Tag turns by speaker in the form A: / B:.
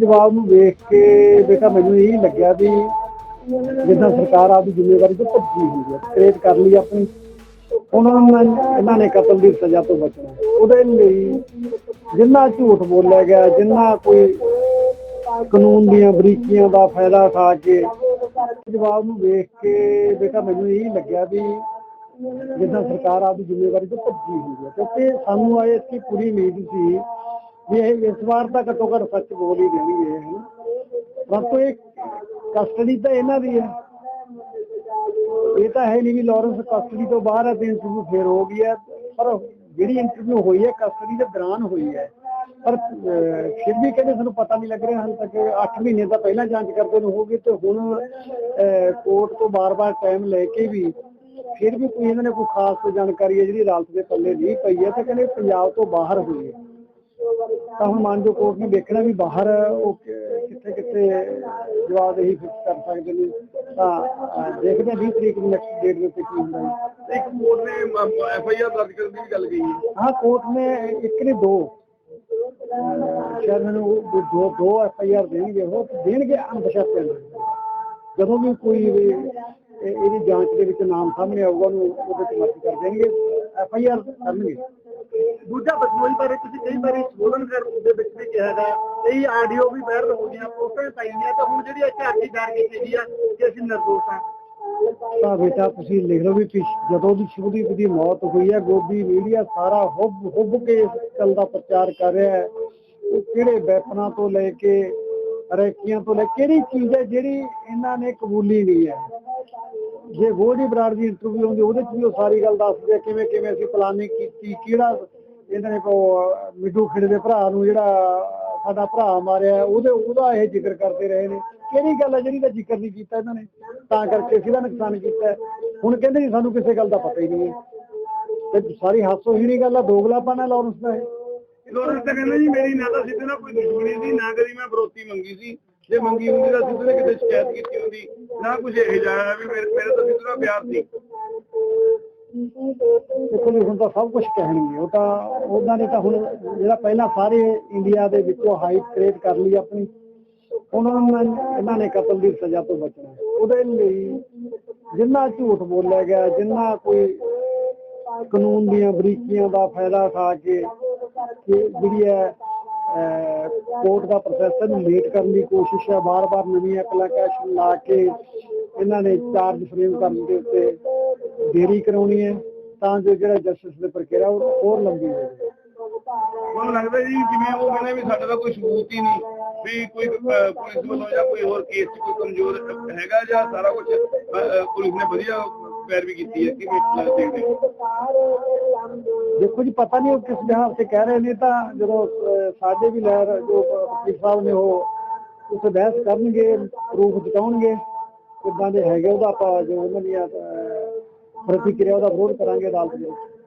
A: ਜਵਾਬ ਨੂੰ ਵੇਖ ਕੇ ਬੇਟਾ ਮੈਨੂੰ ਇਹ ਲੱਗਿਆ ਵੀ ਜਿੱਦਾਂ ਸਰਕਾਰ ਆਪਦੀ ਜ਼ਿੰਮੇਵਾਰੀ ਤੋਂ ਭੱਜੀ ਹੋਈ ਹੈ ਕ੍ਰੇਟ ਕਰ ਲਈ ਆਪਣੀ, ਉਹਨਾਂ ਨੂੰ ਇਹਨਾਂ ਨੇ ਕਤਲ ਦੀ ਸਜ਼ਾ ਤੋਂ ਬਚਣਾ ਉਹਦੇ ਲਈ ਜਿੰਨਾ ਝੂਠ ਬੋਲਿਆ ਗਿਆ, ਜਿੰਨਾ ਕੋਈ ਕਾਨੂੰਨ ਦੀਆਂ ਬਰੀਕੀਆਂ ਦਾ ਫਾਇਦਾ ਖਾ ਕੇ, ਜਵਾਬ ਨੂੰ ਵੇਖ ਕੇ ਬੇਟਾ ਮੈਨੂੰ ਇਹ ਲੱਗਿਆ ਵੀ ਜਿੱਦਾਂ ਸਰਕਾਰ ਆਪਦੀ ਜ਼ਿੰਮੇਵਾਰੀ ਤੋਂ ਭੱਜੀ ਹੋਈ ਹੈ। ਕਿਉਂਕਿ ਸਾਨੂੰ ਇਹ ਇਸकी ਪੂਰੀ ਉਮੀਦ ਸੀ ਵੀ ਇਹ ਇਸ ਵਾਰ ਤਾਂ ਘੱਟੋ ਘੱਟ ਸੱਚ ਬੋਲ ਹੀ ਦੇਣਗੇ ਹੈ ਪਰੰਤੂ ਇਹ ਕਸਟਡੀ ਤਾਂ ਇਹਨਾਂ ਦੀ ਹੈ। ਇਹ ਤਾਂ ਹੈ ਨਹੀਂ ਵੀ ਲਾਰੈਂਸ ਕਸਟਡੀ ਤੋਂ ਬਾਹਰ ਹੈ ਤੇ ਇੰਟਰਵਿਊ ਫੇਰ ਹੋ ਗਈ ਹੈ ਪਰ ਜਿਹੜੀ ਇੰਟਰਵਿਊ ਹੋਈ ਹੈ ਕਸਟਡੀ ਦੇ ਦੌਰਾਨ ਹੋਈ ਹੈ। ਪਰ ਫਿਰ ਵੀ ਕਹਿੰਦੇ ਸਾਨੂੰ ਪਤਾ ਨਹੀਂ ਲੱਗ ਰਿਹਾ, ਹਾਲੇ ਤੱਕ 8 ਮਹੀਨੇ ਤਾਂ ਪਹਿਲਾਂ ਜਾਂਚ ਕਰਦੇ ਨੂੰ ਹੋ ਗਈ ਤੇ ਹੁਣ ਕੋਰਟ ਤੋਂ ਬਾਰ-ਬਾਰ ਟਾਈਮ ਲੈ ਕੇ ਵੀ ਫਿਰ ਵੀ ਕੋਈ ਇਹਨਾਂ ਨੇ ਕੋਈ ਖਾਸ ਜਾਣਕਾਰੀ ਹੈ ਜਿਹੜੀ ਅਦਾਲਤ ਦੇ ਪੱਲੇ ਨਹੀਂ ਪਈ ਹੈ, ਤੇ ਕਹਿੰਦੇ ਪੰਜਾਬ ਤੋਂ ਬਾਹਰ ਹੋਈ ਹੈ। ਤਾਂ ਹੁਣ ਮਾਨਜੋ ਕੋਰਟ ਨੇ ਦੇਖਣਾ ਵੀ ਬਾਹਰ ਉਹ ਕਿੱਥੇ ਕਿੱਥੇ ਜਵਾਬ ਇਹੀ ਫਿਕਸ ਕਰ ਸਕਦੇ ਨੇ। ਤਾਂ ਦੇਖਦੇ ਹਾਂ 20 ਤਰੀਕ ਨੂੰ ਨੈਕਸਟ ਡੇਟ ਦੇ ਉੱਤੇ ਕੀ ਹੁੰਦਾ ਹੈ।
B: ਇੱਕ ਕੋਰਟ ਨੇ ਐਫ ਆਈ ਆਰ ਦਰਜ ਕਰਨ ਦੀ ਗੱਲ ਕਹੀ ਹੈ।
A: ਕੋਰਟ ਨੇ ਇੱਕ ਨੇ ਦੋ। ਸ਼ਾਇਦ ਮੈਨੂੰ ਦੋ ਦੋ ਐਫ ਆਈ ਆਰ ਦੇਣਗੇ ਉਹ ਦੇਣਗੇ ਅਨਪਛਾਤੇ ਨੂੰ ਜਦੋਂ ਵੀ ਕੋਈ ਇਹਦੀ ਜਾਂਚ ਦੇ ਵਿੱਚ ਨਾਮ ਸਾਹਮਣੇ ਆਊਗਾ ਉਹਨੂੰ ਉਹਦੇ ਤੇ ਮਰਜ਼ੀ ਕਰ ਦੇਣਗੇ। ਐਫ ਆਈ ਆਰ ਕਰਨਗੇ।
B: ਬਾਰੇ ਤੁਸੀਂ ਕਈ ਵਾਰੀ ਸੋਲਨ ਦੇ ਵਿੱਚ ਵੀ ਕਿਹਾ ਹੈ ਕਈ ਆਡੀਓ ਵੀ ਵਾਇਰਲ ਹੋ ਗਈਆਂ ਪੋਸਟਾਂ ਪਾਈਆਂ, ਤਾਂ ਹੁਣ ਜਿਹੜੀ ਇੱਥੇ ਅਰਜੀ ਕੀਤੀ ਆ ਕਿ ਅਸੀਂ ਨਿਰਦੋਸ਼ ਹਾਂ
A: ਤਾਂ ਬੇਟਾ ਤੁਸੀਂ ਲਿਖ ਲਓ ਵੀ ਜਦੋਂ ਦੀ ਸ਼ੁਭਦੀਪ ਦੀ ਮੌਤ ਹੋਈ ਹੈ, ਗੋਬੀ ਮੀਡੀਆ ਸਾਰਾ ਹੁੱਬ ਹੁੱਬ ਕੇ ਗੱਲ ਦਾ ਪ੍ਰਚਾਰ ਕਰ ਰਿਹਾ ਹੈ। ਕਿਹੜੇ ਵੈਪਨਾਂ ਤੋਂ ਲੈ ਕੇ ਰੈਕੀਆਂ ਤੋਂ ਲੈ, ਕਿਹੜੀ ਚੀਜ਼ ਹੈ ਜਿਹੜੀ ਇਹਨਾਂ ਨੇ ਕਬੂਲੀ ਨਹੀਂ ਹੈ? ਜੇ ਗੋਲਡੀ ਬਰਾੜ ਦੀ ਇੰਟਰਵਿਊ ਹੁੰਦੀ, ਉਹਦੇ 'ਚ ਵੀ ਉਹ ਸਾਰੀ ਗੱਲ ਦੱਸਦੇ ਕਿਵੇਂ ਕਿਵੇਂ ਅਸੀਂ ਪਲਾਨਿੰਗ ਕੀਤੀ, ਕਿਹੜਾ ਇਹਨਾਂ ਨੇ ਕੋ ਮਿੱਠੂ ਖੇੜੇ ਦੇ ਭਰਾ ਨੂੰ ਜਿਹੜਾ ਸਾਡਾ ਭਰਾ ਮਾਰਿਆ, ਉਹਦੇ ਉਹਦਾ ਇਹ ਜ਼ਿਕਰ ਕਰਦੇ ਰਹੇ ਨੇ। ਕਿਹੜੀ ਗੱਲ ਹੈ ਜਿਹੜੀ ਦਾ ਜ਼ਿਕਰ ਨਹੀਂ ਕੀਤਾ ਇਹਨਾਂ ਨੇ? ਤਾਂ ਕਰਕੇ ਅਸੀਂ ਦਾ ਨੁਕਸਾਨ ਕੀਤਾ। ਹੁਣ ਕਹਿੰਦੇ ਜੀ ਸਾਨੂੰ ਕਿਸੇ ਗੱਲ ਦਾ ਪਤਾ ਹੀ ਨਹੀਂ ਹੈ। ਤੇ ਸਾਰੀ ਹਾਸੋ ਹੀਣੀ ਗੱਲ ਆ, ਦੋਗਲਾਪਨ ਹੈ ਲਾਰੈਂਸ ਦਾ ਇਹ।
B: ਲੋਰੈਂਸ ਤਾਂ ਕਹਿੰਦਾ ਜੀ, ਮੇਰੀ ਨਾ ਤਾਂ ਸਿੱਧੇ ਨਾਲ ਕੋਈ ਦੁਸ਼ਮਣੀ ਸੀ, ਨਾ ਕਦੀ ਮੈਂ ਬਰੋਤੀ ਮੰਗੀ ਸੀ। ਜੇ ਮੰਗੀ ਹੁੰਦੀ ਤਾਂ ਸਿੱਧੂ ਨੇ ਕਿਤੇ ਸ਼ਿਕਾਇਤ ਕੀਤੀ ਹੁੰਦੀ। ਨਾ ਕੁਝ ਇਹ ਜਾਇਆ ਵੀ ਮੇਰੇ ਮੇਰੇ ਤਾਂ ਸਿੱਧੂ ਨਾਲ ਪਿਆਰ ਸੀ।
A: ਦੇਖੋ ਜੀ, ਹੁਣ ਤਾਂ ਸਭ ਕੁਝ ਕਹਿਣਗੇ। ਉਹ ਤਾਂ ਉਹਨਾਂ ਨੇ ਤਾਂ ਹੁਣ ਜਿਹੜਾ ਪਹਿਲਾਂ ਸਾਰੇ ਇੰਡੀਆ ਦੇ ਵਿੱਚੋਂ ਹਾਈਪ ਕ੍ਰੀਏਟ ਕਰ ਲਈ ਆਪਣੀ, ਉਹਨਾਂ ਨੂੰ ਇਹਨਾਂ ਨੇ ਕਤਲ ਦੀ ਸਜ਼ਾ ਤੋਂ ਬਚਣਾ। ਉਹਦੇ ਲਈ ਜਿੰਨਾ ਝੂਠ ਬੋਲਿਆ ਗਿਆ, ਜਿੰਨਾ ਕੋਈ ਕਾਨੂੰਨ ਦੀਆਂ ਬਰੀਕੀਆਂ ਦਾ ਫਾਇਦਾ ਖਾ ਕੇ ਜਿਹੜੀ ਹੈ ਕੋਰਟ ਦਾ ਪ੍ਰੋਸੈਸ ਨੂੰ ਲੇਟ ਕਰਨ ਦੀ ਕੋਸ਼ਿਸ਼ ਹੈ। ਬਾਰ-ਬਾਰ ਨਵੀਂ ਐਪਲੀਕੇਸ਼ਨ ਲਾ ਕੇ ਇਹਨਾਂ ਨੇ ਚਾਰਜ ਫਰੇਮ ਕਰਨ ਦੇ ਉੱਤੇ ਦੇਰੀ ਕਰਾਉਣੀ ਹੈ ਤਾਂ ਜੋ ਜਿਹੜਾ ਜਸਟਿਸ ਦੀ ਪ੍ਰਕਿਰਿਆ ਉਹ ਹੋਰ ਲੰਬੀ ਹੋ ਜਾਵੇ
B: ਮੈਨੂੰ ਲੱਗਦਾ ਜੀ ਜਿਵੇਂ ਉਹ ਕਹਿੰਦੇ ਵੀ ਸਾਡੇ ਦਾ ਕੋਈ ਸਬੂਤ ਹੀ ਨਹੀਂ ਵੀ ਕੋਈ ਪੁਲਿਸ ਵੱਲੋਂ ਜਾਂ ਕੋਈ ਹੋਰ ਕੇਸ 'ਚ ਕੋਈ ਕਮਜ਼ੋਰ ਹੈਗਾ ਜਾਂ ਸਾਰਾ ਕੁਝ ਪੁਲਿਸ ਨੇ ਵਧੀਆ ਪੈਰਵੀ ਕੀਤੀ ਹੈ ਕਿਵੇਂ ਦੇਖਦੇ ਹੋ?
A: ਦੇਖੋ ਜੀ ਪਤਾ ਨਹੀਂ ਉਹ ਕਿਸ ਲਿਹਾਜ਼ ਤੇ ਕਹਿ ਰਹੇ ਨੇ ਤਾਂ ਜਦੋਂ ਸਾਡੇ ਵੀ ਲਹਿਰ ਜੋ ਵਕੀਲ ਸਾਹਿਬ ਨੇ ਉਹ ਉਸ ਬਹਿਸ ਕਰਨਗੇ ਪ੍ਰੂਫ ਜਤਾਉਣਗੇ ਕਿੱਦਾਂ ਦੇ ਹੈਗੇ ਉਹਦਾ ਆਪਾਂ ਜੋ ਉਹਨਾਂ ਦੀਆਂ ਪ੍ਰਤੀਕਿਰਿਆ ਦਾ ਵਿਰੋਧ ਕਰਾਂਗੇ ਅਦਾਲਤ ਦੇ ਵਿੱਚ।